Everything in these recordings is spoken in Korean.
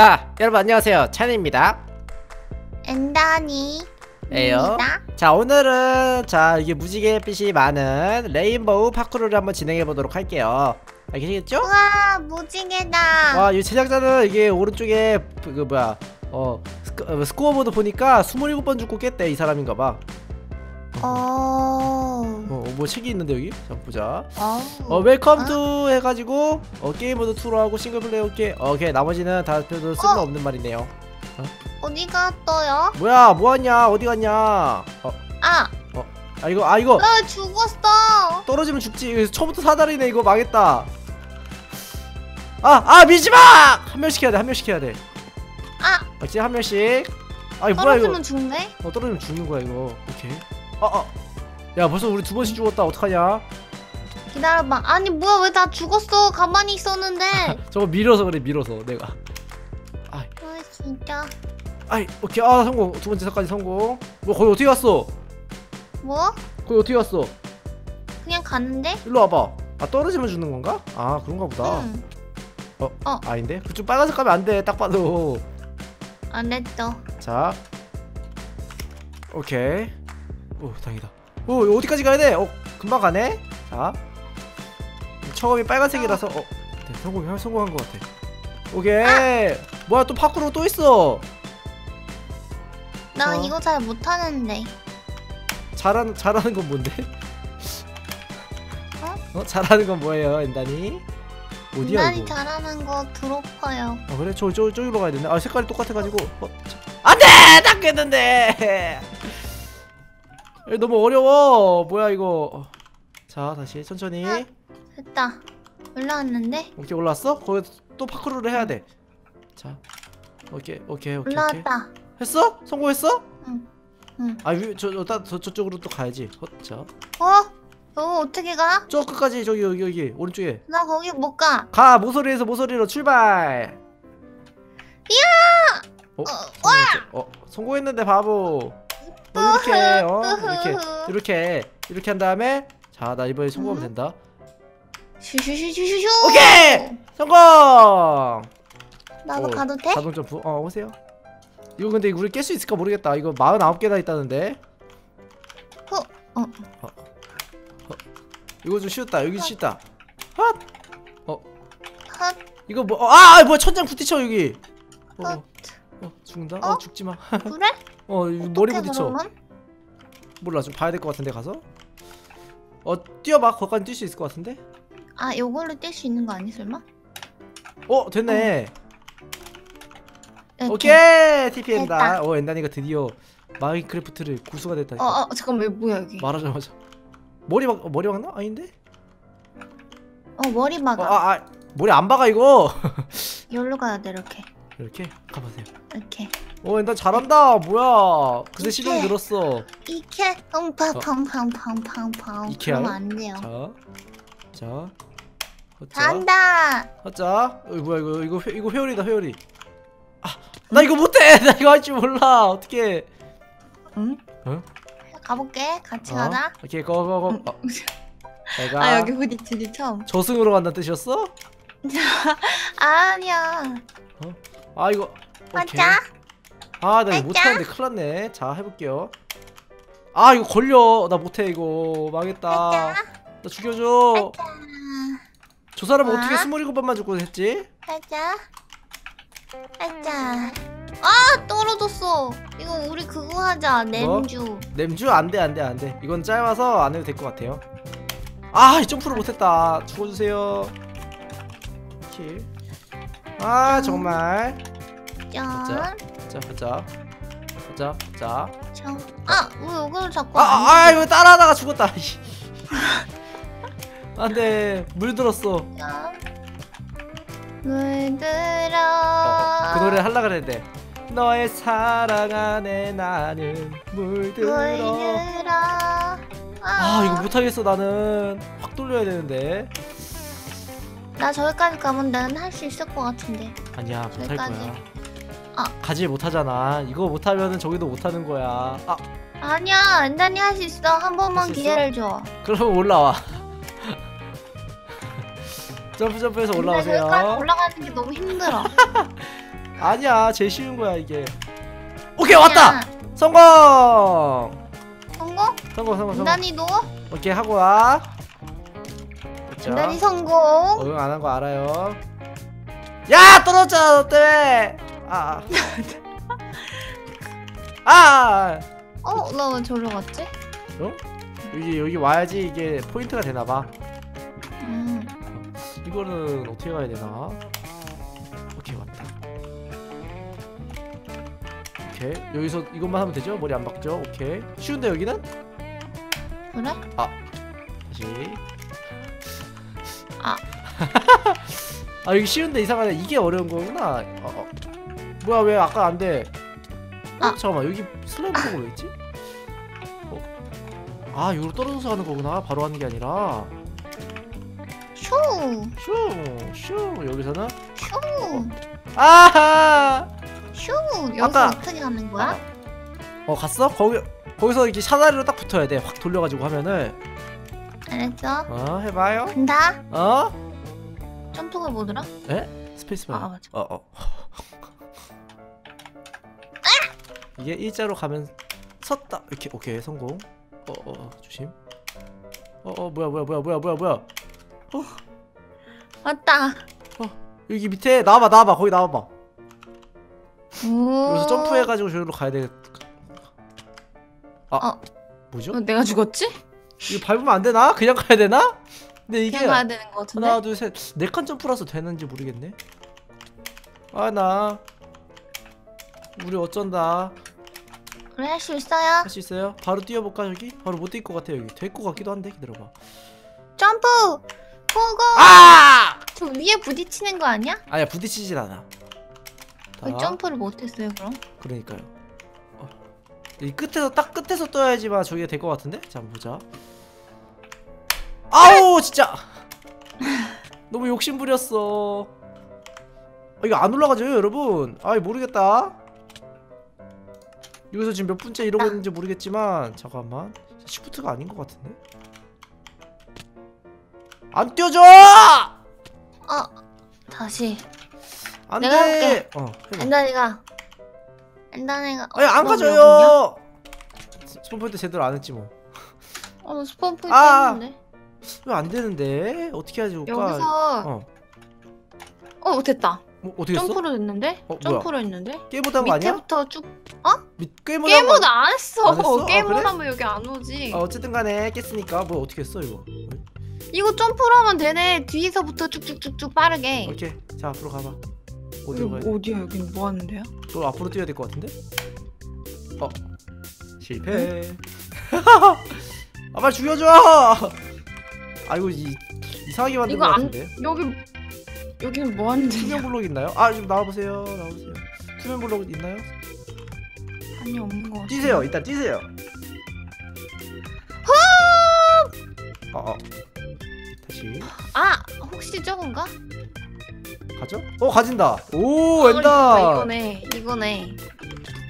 자, 여러분 안녕하세요. 찬입니다. 엔다니. 에요. 자, 오늘은 자, 이게 무지개 빛이 많은 레인보우 파크로를 한번 진행해 보도록 할게요. 알겠죠? 우와 무지개다. 와, 이 제작자는 이게 오른쪽에 그, 그 뭐야? 어, 스코, 어, 스코 어보드 보니까 27번 죽고 깼대. 이 사람인가 봐. 어. 어, 뭐 책이 있는데 여기? 잠깐 보자. 어. 어, 웰컴 투 해가지고 어, 게임 모드 2로 하고 싱글 플레이 오케이. 어, 오케이. 나머지는 다 별로 쓸모없는 말이네요. 어디 갔어요? 뭐야? 뭐 왔냐? 어디 갔냐? 어, 아, 아 이거 아 이거 나 죽었어. 떨어지면 죽지. 이거 처음부터 사다리네. 이거 망했다. 아, 아 밀지 마! 한 명씩 해야 돼. 한 명씩 해야 돼. 아, 맞지? 한 명씩. 아, 이거 뭐야 이거? 떨어지면 죽네. 어, 떨어지면 죽는 거야 이거. 오케이. 아, 아. 야, 벌써 우리 두 번씩 죽었다. 어떡하냐? 기다려봐. 아니 뭐야 왜다 죽었어? 가만히 있었는데. 저거 밀어서 그래. 밀어서 내가. 아 진짜. 아이, 오케이. 아, 성공. 두 번째 사까지 성공. 뭐 거기 어떻게 갔어? 뭐? 거기 어떻게 갔어? 그냥 갔는데? 일로 와봐. 아, 떨어지면 죽는 건가? 아, 그런가 보다. 응. 어, 어. 아닌데? 그쪽 빨간색 가면 안 돼. 딱 봐도. 안 됐어. 자 오케이 오 다행이다 오 이거 어디까지 가야 돼? 어 금방 가네. 자 처음이 빨간색이라서 어 네, 성공 성공한 것 같아. 오케이. 뭐야 또 파쿠로 또 있어. 나 어. 이거 잘 못하는데. 잘하는 잘하는 건 뭔데? 어? 잘하는 건 뭐예요 엔단이? 어디야 이거? 잘하는 거 드로퍼요. 아 그래 저, 저 저기로 가야 되네. 아 색깔이 똑같아가지고 어, 저- 안돼! 딱 깼는데 에, 너무 어려워 뭐야 이거 어. 자 다시 천천히 아. 됐다. 올라왔는데? 오케이 올라왔어 거기 또 파크로를 해야 돼자 오케이 오케이 오케이 오케이 올라왔다. 했어 성공했어 응. 응. 아저저 저, 저, 저쪽으로 또 가야지 어, 자 어? 너 어떻게 가? 저 끝까지 저기 여기 여기 오른쪽에 나 거기 못 가. 가 모서리에서 모서리로 출발 이야 어, 성공했지? 어 성공했는데 바보 너 이렇게 어? 이렇게 이렇게 이렇게 한 다음에 자 나 이번에 성공하면 된다. 슈슈슈슈슈. 오케이! 성공! 나도 어, 가도 돼? 자동 점프? 어 오세요. 이거 근데 우리 깰 수 있을까 모르겠다. 이거 49개나 있다는데. 어. 이거 좀 쉬웠다. 여기 쉽다. 핫 핫. 이거 뭐아 아, 뭐야. 천장 부딪혀 여기. 어, 핫. 어 죽는다? 어? 어 죽지마. 그래? 어 이거 머리 부딪혀. 그러면? 몰라 좀 봐야 될 것 같은데 가서 어 뛰어봐 거기까지 뛸 수 있을 것 같은데 아, 요걸로 뗄 수 있는 거 아니 설마? 어 됐네 이렇게. 오케이 TP 됐다. 어 엔다니가 드디어 마인크래프트를 구수가 됐다니까 어, 어, 잠깐만, 이거 뭐야 여기? 말하자마자 머리 막 어, 머리 박나 아닌데 어, 머리 어, 막아. 아, 아 머리 안 박아 이거 여기로 가야 돼, 이렇게. 이렇게 가보세요 이렇게. 어 엔다 잘한다 뭐야 시동이 이렇게. 늘었어 이케 펑팡팡팡팡팡팡. 이케 안 돼요. 자자 잘한다. 허자 어 뭐야 이거 이거 회, 이거 회오리다 회오리 아나 이거 못해 나 이거 할 줄 몰라 어떻게 응? 응? 가볼게. 같이 어? 가자. 오케이 고고고 어. 내가 아, 여기 부딪히기 처음. 저승으로 간다는 뜻이었어? 아니야. 아 이거 오케이 맞아. 아나 이거 못하는데 큰일 났네 자 해볼게요 아 이거 걸려 나 못해 이거 망했다 맞아. 나 죽여줘 자, 저 사람은 아. 어떻게 27번만 죽고 했지? 가자. 가자. 아, 떨어졌어. 이거 우리 그거 하자. 뭐? 냄주. 냄주 안돼 안돼 안돼 이건 짧아서 안 해도 될 것 같아요 아이 점프를 못했다 죽어주세요 킬아 정말 짠. 자 가자 가자 가자 참. 아, 왜 여기를 자꾸 아, 안 아, 아 돼? 이거 따라하다가 죽었다 안 돼 물들었어 자. 물들어. 어, 그 노래 하려 그랬는데 너의 사랑 안에 나는 물들어 물들어. 아 이거 못하겠어 나는 확 돌려야 되는데 나 저기까지 가면 나는 할 수 있을 것 같은데. 아니야 못할. 거야 아. 가지 못하잖아 이거 못하면은 저기도 못하는 거야 아 아니야, 엔단이 할 수 있어. 한 번만? 기회를 줘. 그러면 올라와 점프 점프해서 올라오세요 올라가는 게 너무 힘들어. 아니야 제일 쉬운 거야 이게 오케이 왔다 야, 성공 성공? 성공 성공 성공 인단이도? 오케이 하고 와 됐죠 인단이 성공. 어응 안 한 거 알아요 야 떨어졌잖아 너 때문에 아 아. 아. 어, 나 왜 저리로 갔지? 어? 여기 여기 와야지 이게 포인트가 되나 봐 음. 이거는 어떻게 가야 되나? 오케이 왔다. 오케이 여기서 이것만 하면 되죠? 머리 안 박죠? 오케이 쉬운데 여기는? 그래? 다시 아. 아 여기 쉬운데 이상하네 이게 어려운 거구나 어, 어. 뭐야 왜 아까 안 돼? 어 아. 잠깐만 여기 보고 왜 있지? 어? 아 이거 떨어져서 하는 거구나 바로 하는 게 아니라 슈! 슈 슈 여기서는 슈! 아하 슈! 여기서 아까- 어떻게 하는 거야? 어 갔어? 거기 거기서 이렇게 사다리로 딱 붙어야 돼. 확 돌려가지고 하면은 알았어. 어 해봐요. 간다. 어 점프가 뭐더라? 스페이스바. 아, 맞아. 어 어. 이게 일자로 가면 섰다 이렇게 오케이 성공. 어어 어, 조심. 어어 뭐야 뭐야 뭐야 뭐야 뭐야 뭐야. 왔다. 여기 밑에 나와봐 나와봐 거기 나와봐. 오. 여기서 점프해가지고 저기로 가야 돼. 아 어. 뭐죠? 어, 내가 죽었지? 이거 밟으면 안 되나? 그냥 가야 되나? 근데 이게 그냥 가야 되는 거 같은데? 하나 둘셋네 칸 점프라서 되는지 모르겠네 아나 우리 어쩐다 그래, 할수 있어요. 할 수 있어요? 바로 뛰어볼까 여기? 바로 못 뛸 것 같아 여기 될 것 같기도 한데 기다려봐 점프! 고고! 아! 저 위에 부딪히는 거 아니야? 아니야 부딪히질 않아 왜 자, 점프를 못했어요, 그럼? 그러니까요 어. 이 끝에서 딱 끝에서 떠야지만 저기가 될 것 같은데? 자 보자 아우 진짜 너무 욕심 부렸어 아, 이거 안 올라가죠 여러분 아이 모르겠다 여기서 지금 몇 분째 이러고 있는지 모르겠지만 잠깐만 시프트가 아닌 것 같은데 안 뛰어져 어, 다시. 안돼 내가 해볼게. 어 해봐 엔단이가. 엔단이가. 아니 안? 가져요 스폰 포인트 제대로 안 했지 뭐 어, 너 스폰 포인트 아! 했는데. 왜 안 되는데 어떻게 오빠 여기서. 어. 어, 됐다. 뭐 어떻게 했어? 점프로 했는데? 어? 점프로 했는데? 거 아니야? 밑에부터 쭉. 밑- 게임 못한 게임은 거안 했어. 안 했어? 아, 게임은 그래? 하면 여기 안 오지. 어, 어쨌든 간에 깼으니까 뭐 어떻게 했어 이거 이거 점프로 하면 되네. 뒤에서부터 쭉쭉쭉쭉 빠르게. 오케이 자 앞으로 가봐 어디로 가야 돼? 어디야? 여긴 뭐 하는데요? 또 앞으로 뛰어야 될 것 같은데? 어 실패 아 빨리 죽여줘 아 이거 이, 이상하게 만든 이거 것 안- 같은데 여기 여기는 뭐 하는데? 투명 블록 있나요? 아좀 나와보세요 나와보세요 투명 블록 있나요? 아니 없는 거. 뛰세요 일단 뛰세요 어어 다시 아 혹시 저건가? 가죠? 어 가진다 오 아, 웬다 이거네 이거네.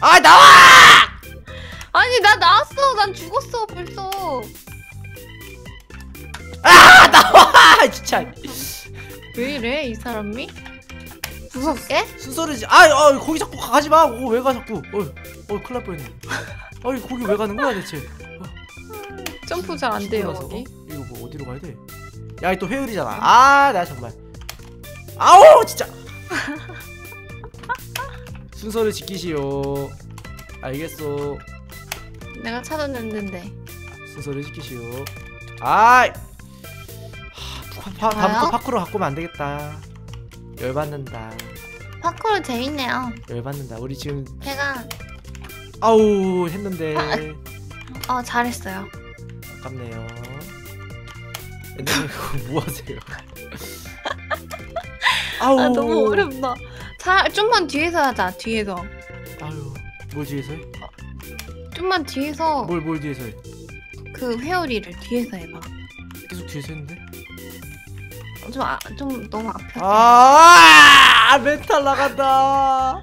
아 나와 아니 나 나왔어. 난 죽었어 벌써. 아 나와 진짜 왜 이래 이 사람이? 무섭게? 순서를 아, 아 거기 자꾸 가지 마. 어, 왜가 자꾸? 어, 어, 큰일 날 뻔했네. 아니 거기 왜 가는 거야 대체? 점프 잘 안 돼요 몰라서. 거기. 어? 이거 뭐 어디로 가야 돼? 야, 이또 회율이잖아. 아, 나 정말. 아우, 진짜. 순서를 지키시오. 알겠어. 내가 찾아냈는데. 순서를 지키시오. 아이. 파, 다음부터 갖고 오면 안 되겠다. 열받는다. 파크로 재밌네요. 열받는다. 우리 지금 제가 아우 했는데 어 잘했어요. 아깝네요. 그거 뭐 하세요? 아우 아 너무 어렵다. 자 좀만 뒤에서 하자 뒤에서. 아유 뭘 뒤에서 해? 좀만 뒤에서 뭘 뭘 뒤에서 해? 그 회오리를 뒤에서 해봐. 계속 뒤에서 했는데? 좀, 아, 좀 너무 앞에. 아 멘탈 나간다.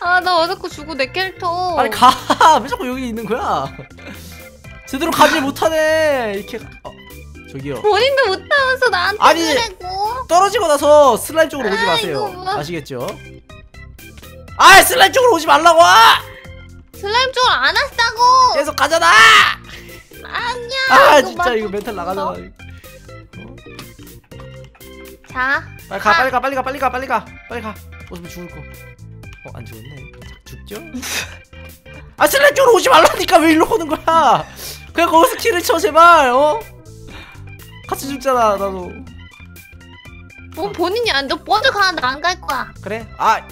아, 나 왜 자꾸 주고 내 캐릭터. 빨리 가. 왜 자꾸 여기 있는 거야? 제대로 가지 못하네. 이렇게 가- 어, 저기요. 본인도 못하면서 나한테 아니, 그래고. 떨어지고 나서 슬라임 쪽으로 오지 아, 마세요. 뭐야. 아시겠죠? 아 슬라임 쪽으로 오지 말라고 슬라임 쪽으로 안 왔다고. 계속 가잖아 아니야. 아 진짜 맞- 이거 멘탈 나가잖아. 자, 빨리 가 아. 빨리 가 빨리 가 빨리 가 빨리 가 빨리 가 어차피 죽을 거 어 안 죽었네 죽죠? 아 슬라임 쪽으로 오지 말라니까 왜 일로 오는 거야 그냥 거기서 키를 쳐 제발 어? 같이 죽잖아 나도 뭐 본인이 안 돼. 먼저 가. 나안갈 거야. 그래? 아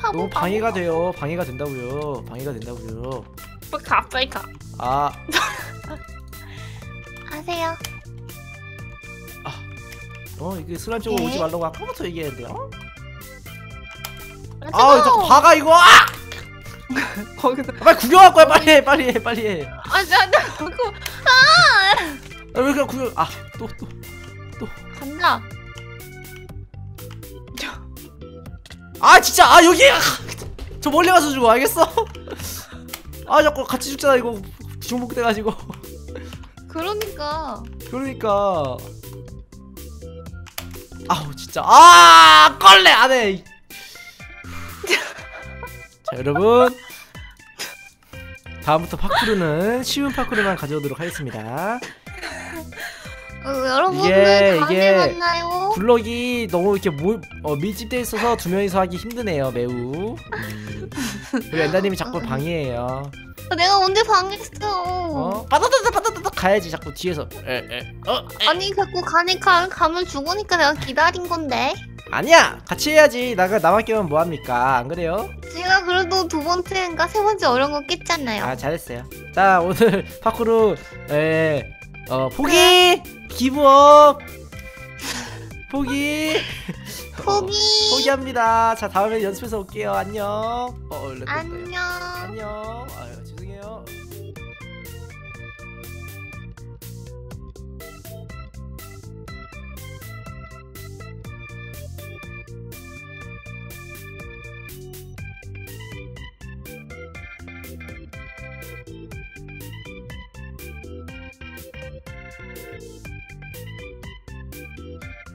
바보, 너무. 방해가 돼요 방해가 된다고요 방해가 된다고요 빨리 가, 빨리 가. 아 하세요. 어 이게 슬라임 쪽으로 네. 오지 말라고 아까부터 얘기했는데 어? 렛츠고. 아 자꾸 박아 이거 아! 거기서. 빨리 구경할 거야 빨리 해 빨리 해 빨리 해 아, 나, 나, 그거 아, 왜 그냥 구경 아또 또 간다. 아 진짜 아 여기 아, 저 멀리 가서 죽어 알겠어? 아 자꾸 같이 죽잖아 이거 중복돼가지고 그러니까. 그러니까 아우 진짜. 아 껄레 안해. 자 여러분. 다음부터 파쿠르는 쉬운 파쿠르만 가져오도록 하겠습니다. 어, 여러분들 이게- 다음에 이게 만나요. 블럭이 너무 이렇게 모, 어, 밀집돼 있어서 두 명이서 하기 힘드네요 매우. 음. 그리고 엔다님이 자꾸 방해해요. 아, 내가 언제 방했어? 어? 빠다다다 빠다다다 가야지 자꾸 뒤에서 에 에 어? 에. 아니 자꾸 가니까 가면 죽으니까 내가 기다린 건데. 아니야 같이 해야지 나가 나만 깨면 뭐합니까 안 그래요? 제가 그래도 두 번째인가 세 번째 어려운 거 깼잖아요. 아 잘했어요 자 오늘 파쿠르 에, 어 포기 기부업 포기 포기. 어, 포기합니다 자 다음에 연습해서 올게요 안녕 어, 있어요. 안녕. 안녕